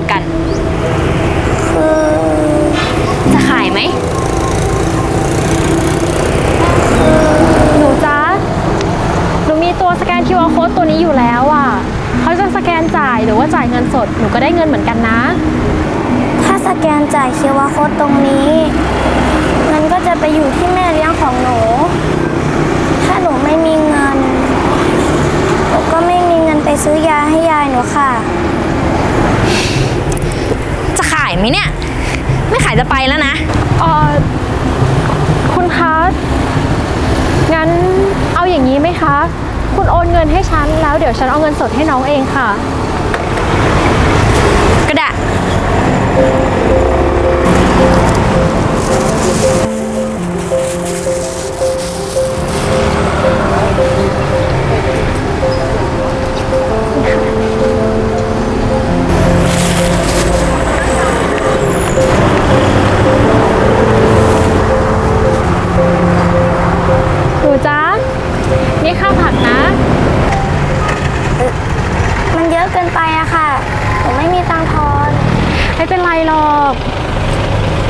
ดกันคือจะขายไหม หนูจ๊ะ หนูมีตัวสแกน QR code ตัวนี้อยู่แล้วอะ เขาจะสแกนจ่ายหรือว่าจ่ายเงินสด หนูก็ได้เงินเหมือนกันนะ ถ้าสแกนจ่าย QR code ตรงนี้ มันก็จะไปอยู่ที่แม่เลี้ยงของหนู ถ้าหนูไม่มีเงิน หนูก็ไม่มีเงินไปซื้อยาให้ยายหนูค่ะจะขายไหมเนี่ย ไม่ขายจะไปแล้วนะเออคุณคะ งั้นเอาอย่างนี้ไหมคะ คุณโอนเงินให้ฉันแล้วเดี๋ยวฉันเอาเงินสดให้น้องเองค่ะ อะเกินไปอะค่ะหนูไม่มีตังค์ทอนไม่เป็นไรหรอก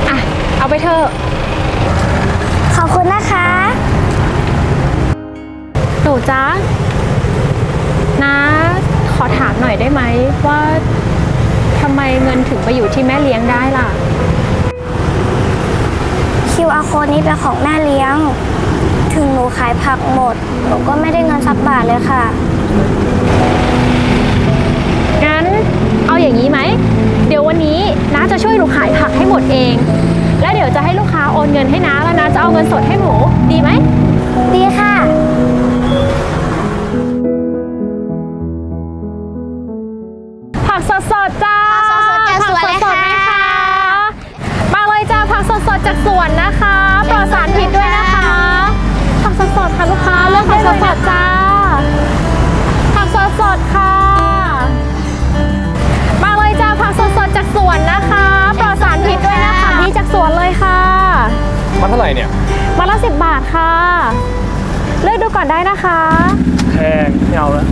อะเอาไปเถอะขอบคุณนะคะ หนูจ๊ะนะขอถามหน่อยได้ไหมว่าทำไมเงินถึงไปอยู่ที่แม่เลี้ยงได้ล่ะ QR code นี้เป็นของแม่เลี้ยง ถึงหนูขายผักหมด หนูก็ไม่ได้เงินสักบาทเลยค่ะ งั้นเอาอย่างนี้ไหม เดี๋ยววันนี้น้าจะช่วยหนูขายผักให้หมดเอง แล้วเดี๋ยวจะให้ลูกค้าโอนเงินให้น้าแล้วน้าจะเอาเงินสดให้หนูดีไหม ดีค่ะ ผักสดสดๆจ้าผักสดๆจากสวนเลยผักสดๆค่ะไหมคะมาเลยจ้าผักสดสดๆจากสวนนะคะ มันเท่าไหร่เนี่ยมาละสิบบาทค่ะ เลือกดูก่อนได้นะคะ แพงไม่เอาแล้ว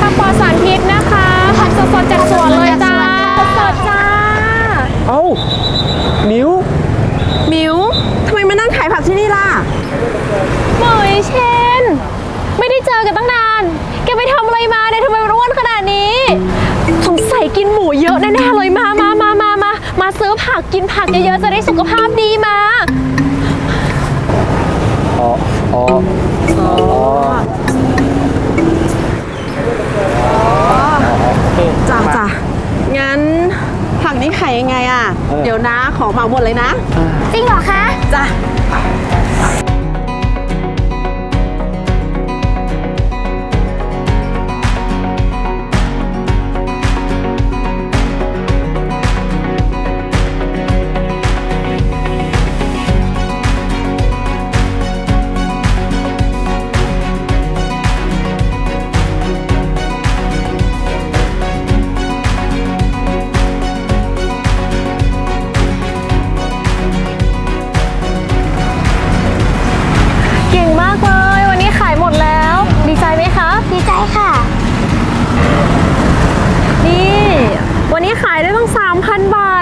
ผักปลอดสารพิษนะคะผักสดๆจากสวนเลยจ้าสดๆจ้า เอ้านิ้วมิวทำไมมานั่งขายผักที่นี่ล่ะ หมอยเชน ไม่ได้เจอกันตั้งนาน แกไปทำอะไรมา กินหมูเยอะแน่ๆเลยมามามามามามาซื้อผักกินผักเยอะๆจะได้สุขภาพดีมาอ๋ออ๋ออ๋อจ้าจ้างั้นผักนี้ขายยังไงอะเออเดี๋ยวนะขอเหมาหมดเลยนะ จริงเหรอคะ จ้ะ ขายได้ตั้ง 3,000 บา